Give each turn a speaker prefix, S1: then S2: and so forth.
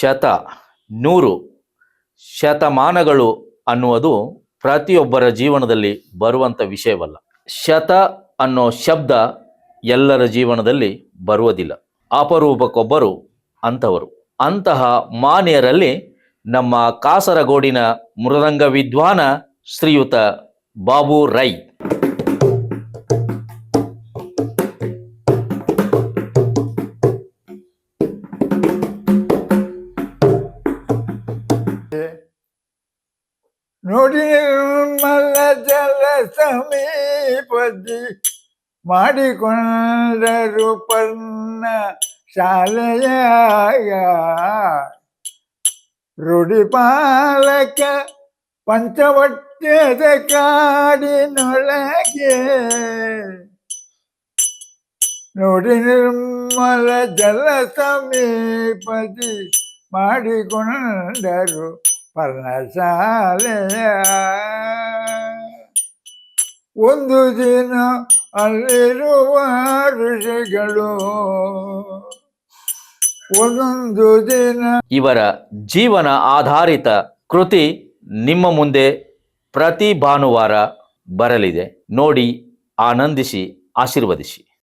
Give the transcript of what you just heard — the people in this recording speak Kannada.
S1: ಶತ ನೂರು ಶತಮಾನಗಳು ಅನ್ನುವುದು ಪ್ರತಿಯೊಬ್ಬರ ಜೀವನದಲ್ಲಿ ಬರುವಂಥ ವಿಷಯವಲ್ಲ. ಶತ ಅನ್ನೋ ಶಬ್ದ ಎಲ್ಲರ ಜೀವನದಲ್ಲಿ ಬರುವುದಿಲ್ಲ. ಅಪರೂಪಕ್ಕೊಬ್ಬರು ಅಂಥವರು. ಅಂತಹ ಮಾನ್ಯರಲ್ಲಿ ನಮ್ಮ ಕಾಸರಗೋಡಿನ ಮೃದಂಗ ವಿದ್ವಾನ ಶ್ರೀಯುತ ಬಾಬು ರೈ
S2: ನೋಡಿ ನಿರ್ಮಲ ಜಲ ಸಮೀಪದಿ ಮಾಡಿಕೊಂಡರು ಪರ್ಣ ಶಾಲೆಯ ರೂಢಿಪಾಲಕ ಪಂಚವಟ್ಯದ ಕಾಡಿನೊಳಗೆ ನೋಡಿ ನಿರ್ಮಲ ಜಲ ಸಮೀಪದಿ ಮಾಡಿಕೊಂಡರು ಪರ್ಣಶಾಲೆಯ ಒಂದು ದಿನ ಅಲ್ಲಿರುವ ಋಷಿಗಳು. ಒಂದೊಂದು ದಿನ
S1: ಇವರ ಜೀವನ ಆಧಾರಿತ ಕೃತಿ ನಿಮ್ಮ ಮುಂದೆ ಪ್ರತಿ ಭಾನುವಾರ ಬರಲಿದೆ. ನೋಡಿ, ಆನಂದಿಸಿ, ಆಶೀರ್ವದಿಸಿ.